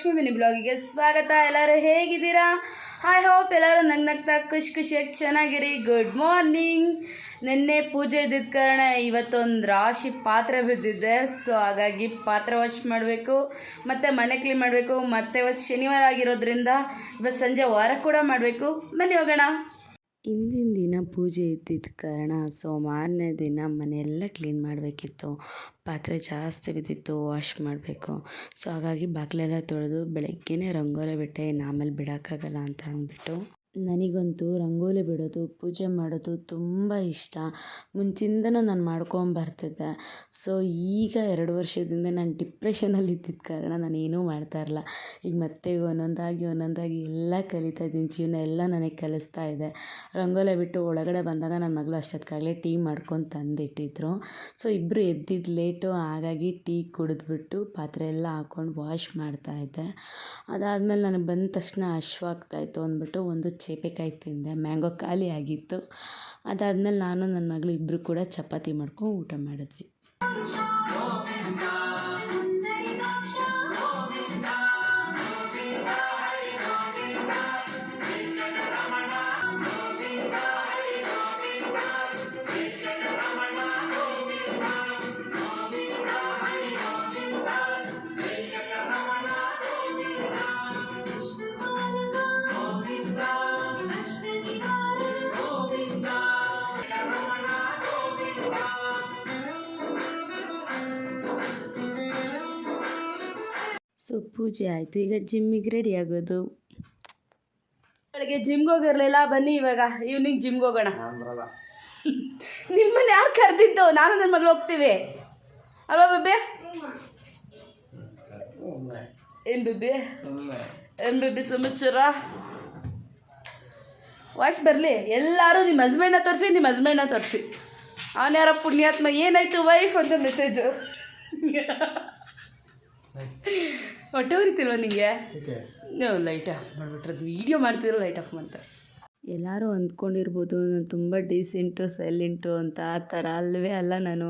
Lakshmi mini ಬ್ಲಾಗಿಗೆ ಸ್ವಾಗತ. ಎಲ್ಲರೂ ಹೇಗಿದ್ದೀರಾ? ಹಾಯ್ ಹೋಪ್ ಎಲ್ಲರೂ ನಂಗೆ ನಗ್ತಾ ಖುಷಿ ಖುಷಿಯಾಗಿ ಚೆನ್ನಾಗಿರಿ. ಗುಡ್ ಮಾರ್ನಿಂಗ್ ನಿನ್ನೆ ಪೂಜೆ ಇದ್ದಿದ್ದ ಕಾರಣ ಇವತ್ತೊಂದು ರಾಶಿ ಪಾತ್ರೆ ಬಿದ್ದಿದೆ. ಸೊ ಹಾಗಾಗಿ ಪಾತ್ರೆ ವಾಶ್ ಮಾಡಬೇಕು, ಮತ್ತು ಮನೆ ಕ್ಲೀನ್ ಮಾಡಬೇಕು, ಮತ್ತು ಇವತ್ತು ಶನಿವಾರ ಆಗಿರೋದ್ರಿಂದ ಇವತ್ತು ಸಂಜೆ ವಾರ ಕೂಡ ಮಾಡಬೇಕು. ಬನ್ನಿ ಹೋಗೋಣ. ಇಂದಿನ ದಿನ ಪೂಜೆ ಇದ್ದಿದ್ದ ಕಾರಣ ಸೊ ಮಾರನೇ ದಿನ ಮನೆಯೆಲ್ಲ ಕ್ಲೀನ್ ಮಾಡಬೇಕಿತ್ತು. ಪಾತ್ರೆ ಜಾಸ್ತಿ ಬಿದ್ದಿತ್ತು, ವಾಶ್ ಮಾಡಬೇಕು. ಸೊ ಹಾಗಾಗಿ ಬಾಗಿಲೆಲ್ಲ ತೊಳೆದು ಬೆಳಗ್ಗೆಯೇ ರಂಗೋಲಿ ಬಿಟ್ಟೆ, ಇನ್ನು ಆಮೇಲೆ ಬಿಡೋಕ್ಕಾಗಲ್ಲ ಅಂತ ಅಂದ್ಬಿಟ್ಟು. ನನಗಂತೂ ರಂಗೋಲಿ ಬಿಡೋದು, ಪೂಜೆ ಮಾಡೋದು ತುಂಬ ಇಷ್ಟ. ಮುಂಚಿಂದನೂ ನಾನು ಮಾಡ್ಕೊಂಬರ್ತಿದ್ದೆ ಸೊ ಈಗ ಎರಡು ವರ್ಷದಿಂದ ನಾನು ಡಿಪ್ರೆಷನಲ್ಲಿ ಇದ್ದಿದ್ದ ಕಾರಣ ನಾನು ಏನೂ ಮಾಡ್ತಾ ಇರಲ್ಲ ಈಗ ಮತ್ತೆ ಒಂದೊಂದಾಗಿ ಒಂದೊಂದಾಗಿ ಎಲ್ಲ ಕಲಿತಾ ಇದ್ದೀನಿ. ಜೀವನ ಎಲ್ಲ ನನಗೆ ಕಲಿಸ್ತಾ ಇದೆ. ರಂಗೋಲಿ ಬಿಟ್ಟು ಒಳಗಡೆ ಬಂದಾಗ ನನ್ನ ಮಗಳು ಅಷ್ಟೊತ್ತಿಗಾಗಲೇ ಟೀ ಮಾಡ್ಕೊಂಡು ತಂದಿಟ್ಟಿದ್ರು. ಸೊ ಇಬ್ಬರು ಎದ್ದಿದ್ದು ಲೇಟು, ಹಾಗಾಗಿ ಟೀ ಕುಡಿದ್ಬಿಟ್ಟು ಪಾತ್ರೆ ಎಲ್ಲ ಹಾಕ್ಕೊಂಡು ವಾಶ್ ಮಾಡ್ತಾಯಿದ್ದೆ ಅದಾದಮೇಲೆ ನನಗೆ ಬಂದ ತಕ್ಷಣ ಹಶ್ವಾಗ್ತಾಯಿತ್ತು ಅಂದ್ಬಿಟ್ಟು ಒಂದು ಚೇಪೆಕಾಯಿ ತಿಂದೆ ಮ್ಯಾಂಗೋ ಖಾಲಿ ಆಗಿತ್ತು. ಅದಾದಮೇಲೆ ನಾನು ನನ್ನ ಮಗಳು ಇಬ್ಬರು ಕೂಡ ಚಪಾತಿ ಮಾಡ್ಕೊಂಡು ಊಟ ಮಾಡಿದ್ವಿ. ಪೂಜೆ ಆಯಿತು. ಈಗ ಜಿಮ್ಮಿಗೆ ರೆಡಿ ಆಗೋದು. ಬೆಳಗ್ಗೆ ಜಿಮ್ಗೆ ಹೋಗಿರಲಿಲ್ಲ. ಬನ್ನಿ ಇವಾಗ. ಈವ್ನಿಂಗ್ ಜಿಮ್ಗೆ ಹೋಗೋಣ. ನಿಮ್ಮನ್ನ ಯಾರು ಕರೆದಿದ್ದು? ನಾನು ನನ್ನ ಮಗಳು ಹೋಗ್ತೀವಿ. ಅಲ್ವಾ ಬಬ್ಬೆ? ಏನು ಬಬ್ಬೆ? ಏನು ಬಬ್ಬೆ ಸಮಾಚಾರ ವಾಯ್ಸ್ ಬರಲಿ? ಎಲ್ಲರೂ ನಿಮ್ಮ ಹಸ್ಬೆಂಡ್ನ ತೋರಿಸಿ ನಿಮ್ಮ ಹಸ್ಬೆಂಡ್ನ ತೋರಿಸಿ. ಅವನ ಯಾರೋ ಪುಣ್ಯಾತ್ಮ ಏನಾಯ್ತು ವೈಫ್ ಅಂತ ಮೆಸೇಜು ಹೊಟ್ಟೆ ಉರಿತಿಲ್ವ ನಿಂಗೆ? ನೀವು ಲೈಟ್ ಆಫ್ ಮಾಡಿಬಿಟ್ರೆ ವೀಡಿಯೋ ಮಾಡ್ತಿದ್ರು ಲೈಟ್ ಆಫ್ ಮಾಡ್ತಾರೆ ಎಲ್ಲರೂ ಅಂದ್ಕೊಂಡಿರ್ಬೋದು ನಾನು ತುಂಬ ಡೀಸೆಂಟು ಸೈಲೆಂಟು ಅಂತ ಆ ಥರ ಅಲ್ಲವೇ ಅಲ್ಲ ನಾನು.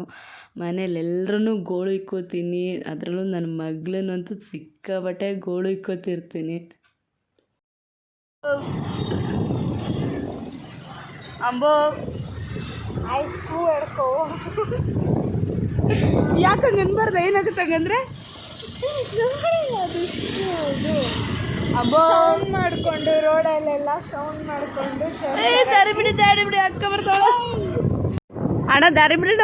ಮನೇಲಿ ಎಲ್ರೂ ಗೋಳು ಇಕ್ಕೋತೀನಿ ಅದರಲ್ಲೂ ನನ್ನ ಮಗಳನ್ನಂತೂ ಸಿಕ್ಕಾಬಟ್ಟೆ ಗೋಳು ಇಕ್ಕೋತಿರ್ತೀನಿ. ಅಂಬೋ. ಯಾಕೆ ಅನ್ಬಾರ್ದು ಏನಾಗುತ್ತೆ ಹಂಗಂದ್ರೆ? ಅಂಬೋ ಸೌಂಡ್ ಮಾಡ್ಕೊಂಡು ರೋಡಲ್ಲೆಲ್ಲ ಸೌಂಡ್ ಮಾಡ್ಕೊಂಡು ದಾರಿ ಬಿಡಿ ದಾರಿ ಬಿಡಿ ಅಕ್ಕ ಬರ್ತಾಳ. ಅಣ್ಣ ದಾರಿ ಬಿಡಿಡ.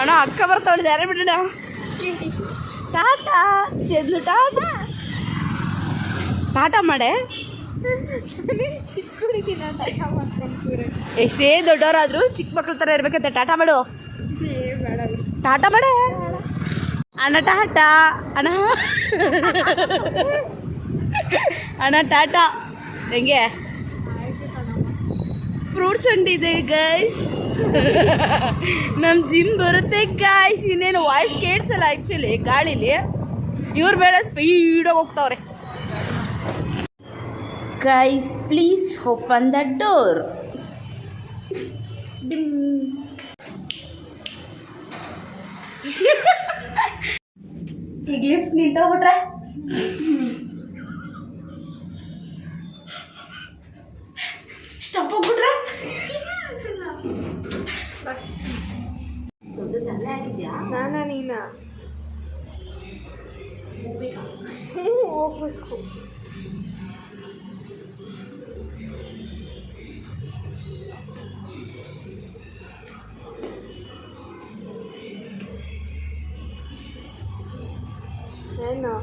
ಅಣ್ಣ ಅಕ್ಕ ಬರ್ತಾವಳು ದಾರಿ ಬಿಡಿಡ. ಟಾಟಾ ಚೆಲ್ಲು ಟಾಟಾ. ಟಾಟಾ ಮಾಡೆ. ಚಿಕ್ಕ ಹುಡುಗಿನ ಎಷ್ಟೇ ದೊಡ್ಡವರಾದರೂ ಚಿಕ್ಕ ಮಕ್ಕಳ ಥರ ಇರ್ಬೇಕಂತೆ ಟಾಟಾ ಮಾಡು. ಬೇಡ ಟಾಟಾ ಮಾಡೆ. ಅಣ್ಣ ಟಾಟಾ, ಅಣ್ಣ. ಅಣ್ಣ ಟಾಟಾ. ಹೆಂಗೆ? ಫ್ರೂಟ್ಸ್ ಅಂಡ್ ಇದೆ ಗೈಸ್ ನಮ್ಮ ಜಿಮ್ ಬರುತ್ತೆ ಗಾಯ್ಸ್ ಇನ್ನೇನು ವಾಯ್ಸ್ ಕೇಳಿಸಲ್ಲ ಆ್ಯಕ್ಚುಲಿ ಗಾಳಿಲಿ. ಇವ್ರು ಬೇಡ ಸ್ಪೀಡಾಗಿ ಹೋಗ್ತಾವ್ರೆ. Guys please open the door ಈಗ ಲಿಫ್ಟ್ ನಿಂತೋಗ್ಬಿಟ್ರೆ ಸ್ಟಪ್ ಹೋಗ್ಬಿಟ್ರೆ? ದೊಡ್ಡ ತಲೆ ಆಗಿದ್ಯಾ? ನಾನ ನೀನ? ಹೋಗ್ಬೇಕು. ಏನು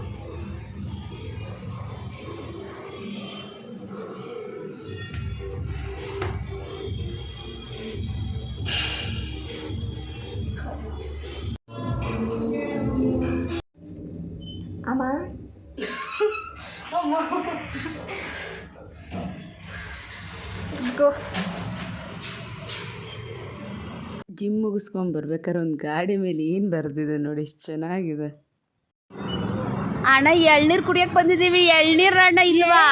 ಅಮ್ಮ ಗೋ ಜಿಮ್ ಮುಗಿಸ್ಕೊಂಡು ಬರ್ಬೇಕಾದ್ರೆ ಒಂದು ಗಾಡಿ ಮೇಲೆ ಏನು ಬರೆದಿದೆ ನೋಡಿ ಎಷ್ಟು ಚೆನ್ನಾಗಿದೆ. ಅಣ್ಣ ಎಳ್ನೀರು ಕುಡಿಯಕ್ಕೆ ಬಂದಿದ್ದೀವಿ. ಎಳ್ನೀರು ಅಣ್ಣ ಇಲ್ವಾ?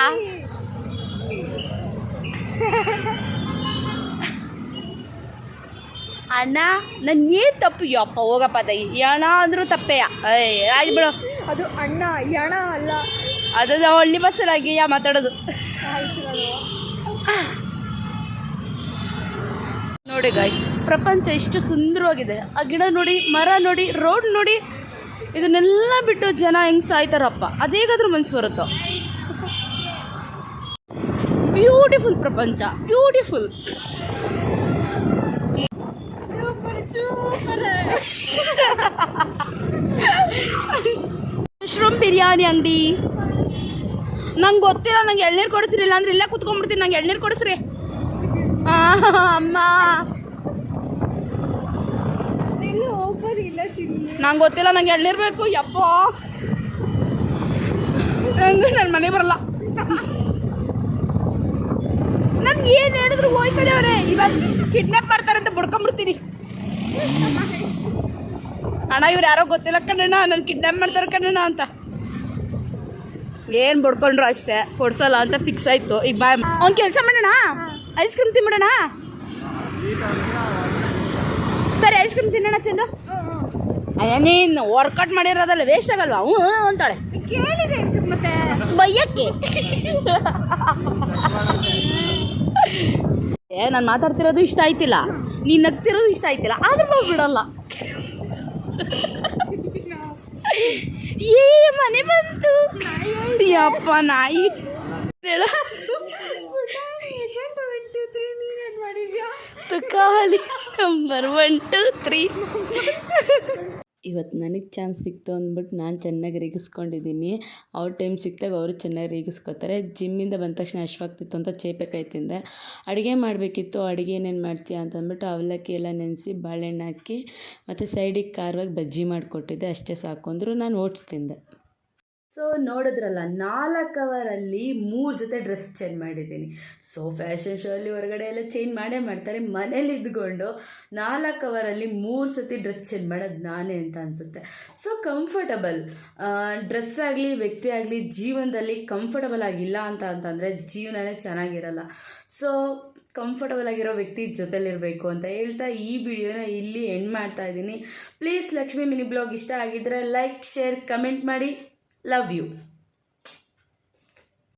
ಅಣ್ಣ ನನ್ನ ಏನು ತಪ್ಪು? ಯಪ್ಪ ಹೋಗಪ್ಪ ತಾಯಿ. ಯಣ ಅಂದರೂ ತಪ್ಪೆಯ ಆಯ್ತು ಬಿಡು. ಅದು ಅಣ್ಣ ಯಣ ಅಲ್ಲ. ಅದು ನಾವು ಹಳ್ಳಿ ಯಾ ಮಾತಾಡೋದು. ನೋಡಿ. ಗಾಯ್ಸ್ ಪ್ರಪಂಚ ಎಷ್ಟು ಸುಂದರವಾಗಿದೆ. ಆ ಗಿಡ ನೋಡಿ ಮರ ನೋಡಿ ರೋಡ್ ನೋಡಿ ಇದನ್ನೆಲ್ಲ ಬಿಟ್ಟು ಜನ ಹೆಂಗ್ ಸಾಯ್ತಾರಪ್ಪ? ಅದೇಗಾದ್ರೂ ಮನ್ಸು ಬರುತ್ತೋ? ಬ್ಯೂಟಿಫುಲ್ ಪ್ರಪಂಚ ಬ್ಯೂಟಿಫುಲ್ ಮಶ್ರೂಮ್ ಬಿರಿಯಾನಿ ಅಂಗಡಿ. ನಂಗೆ ಗೊತ್ತಿಲ್ಲ, ನಂಗೆ ಎಳ್ನೀರು ಕೊಡಿಸ್ರಿ ಇಲ್ಲ ಅಂದ್ರೆ ಇಲ್ಲೇ ಕುತ್ಕೊಂಡ್ಬಿಡ್ತೀನಿ, ನಂಗೆ ಎಳ್ನೀರು ಕೊಡಿಸ್ರಿ. ಅಮ್ಮ ಇಲ್ಲಿ ಓಪರ್ ಇಲ್ಲ ಚಿನ್ನಿ ನಂಗೆ ಗೊತ್ತಿಲ್ಲ, ನಂಗೆ ಎಳ್ಳಿರ್ಬೇಕು ಬೇಕು ಯಪ್ಪ. ನಂಗೆ ನನ್ನ ಮನೆ ಬರಲ್ಲ. ನನ್ಗೆ ಏನು ಹೇಳಿದ್ರು ಹೋಯ್ತಾನೆ ಅವರೇ. ಇವತ್ತು ಕಿಡ್ನಾಪ್ ಅಂತ ಬಡ್ಕೊಂಬಿಡ್ತೀನಿ. ಅಣ್ಣ, ಇವ್ರು ಯಾರೋ ಗೊತ್ತಿಲ್ಲ ಕಣ್ಣಣ್ಣ ನನ್ನ ಕಿಡ್ನಾಪ್ ಮಾಡ್ತಾರೆ ಕಣ್ಣಣ್ಣ ಅಂತ. ಏನು ಬಡ್ಕೊಂಡ್ರು ಅಷ್ಟೇ, ಕೊಡ್ಸಲ್ಲ ಅಂತ ಫಿಕ್ಸ್ ಆಯಿತು. ಈಗ ಬಾಯ್ ಅವ್ನು ಕೆಲಸ ಮಾಡೋಣ? ಐಸ್ ಕ್ರೀಮ್ ತಿನ್ಬಿಡೋಣ ಸರಿ ಐಸ್ ಕ್ರೀಮ್ ತಿನ್ನೋಣ ಚಂದು. ನೀನು ವರ್ಕೌಟ್ ಮಾಡಿರೋದಲ್ಲ ವೇಸ್ಟ್ ಆಗಲ್ವಾ? ಹ್ಞೂ ಅಂತಾಳೆ. ಬೈಯಕ್ಕೆ. ಏ ನಾನು ಮಾತಾಡ್ತಿರೋದು ಇಷ್ಟ ಆಯ್ತಿಲ್ಲ. ನೀನು ನಗ್ತಿರೋದು ಇಷ್ಟ ಆಯ್ತಿಲ್ಲ. ಆದ್ರೂ ನಾವು ಬಿಡಲ್ಲ. ಏ ಮನೆ ಬಂತು. ಅಪ್ಪ ನಾಯಿ. ಹೇಳ. ನಂಬರ್ ಒನ್ ಟು ತ್ರೀ ಇವತ್ತು ನನಗೆ ಚಾನ್ಸ್ ಸಿಕ್ತು ಅಂದ್ಬಿಟ್ಟು ನಾನು ಚೆನ್ನಾಗಿ ರೇಗಿಸ್ಕೊಂಡಿದ್ದೀನಿ ಅವ್ರ ಟೈಮ್ ಸಿಕ್ತಾಗ ಅವರು ಚೆನ್ನಾಗಿ ರೇಗಿಸ್ಕೋತಾರೆ. ಜಿಮ್ಮಿಂದ ಬಂದ ತಕ್ಷಣ ಅಶ್ವಾಗ್ತಿತ್ತು ಅಂತ ಚೇಪೆಕಾಯಿ ತಿಂದೆ. ಅಡುಗೆ ಮಾಡಬೇಕಿತ್ತು, ಅಡುಗೆ ಏನೇನು ಮಾಡ್ತೀಯ ಅಂತಂದ್ಬಿಟ್ಟು ಅವಲಕ್ಕಿ ಎಲ್ಲ ನೆನೆಸಿ ಬಾಳೆಹಣ್ಣು ಹಾಕಿ ಮತ್ತು ಸೈಡಿಗೆ ಖಾರವಾಗಿ ಬಜ್ಜಿ ಮಾಡಿಕೊಟ್ಟಿದ್ದೆ. ಅಷ್ಟೇ ಸಾಕು ಅಂದರು ನಾನು ಓಟ್ಸ್ ತಿಂದೆ. ಸೊ ನೋಡಿದ್ರಲ್ಲ ನಾಲ್ಕು ಅವರಲ್ಲಿ ಮೂರು ಜೊತೆ ಡ್ರೆಸ್ ಚೇಂಜ್ ಮಾಡಿದ್ದೀನಿ. ಸೊ ಫ್ಯಾಷನ್ ಶೋ ಅಲ್ಲಿ ಹೊರಗಡೆ ಎಲ್ಲ ಚೇಂಜ್ ಮಾಡೇ ಮಾಡ್ತಾರೆ. ಮನೇಲಿ ಇದ್ಕೊಂಡು ನಾಲ್ಕು ಅವರಲ್ಲಿ ಮೂರು ಸತಿ ಡ್ರೆಸ್ ಚೇಂಜ್ ಮಾಡೋದು ನಾನೇ ಅಂತ ಅನಿಸುತ್ತೆ. ಸೊ ಕಂಫರ್ಟಬಲ್ ಡ್ರೆಸ್ ಆಗಲಿ, ವ್ಯಕ್ತಿ ಆಗಲಿ, ಜೀವನದಲ್ಲಿ ಕಂಫರ್ಟಬಲ್ ಆಗಿಲ್ಲ ಅಂತ ಅಂತಂದರೆ ಜೀವನನೇ ಚೆನ್ನಾಗಿರಲ್ಲ. ಸೊ ಕಂಫರ್ಟಬಲ್ ಆಗಿರೋ ವ್ಯಕ್ತಿ ಜೊತೆಲಿರಬೇಕು ಅಂತ ಹೇಳ್ತಾ ಈ ವಿಡಿಯೋನ ಇಲ್ಲಿ ಎಂಡ್ ಮಾಡ್ತಾ ಇದ್ದೀನಿ. ಪ್ಲೀಸ್ ಲಕ್ಷ್ಮಿ ಮಿನಿ ಬ್ಲಾಗ್ ಇಷ್ಟ ಆಗಿದ್ದರೆ ಲೈಕ್ ಶೇರ್ ಕಮೆಂಟ್ ಮಾಡಿ. Love you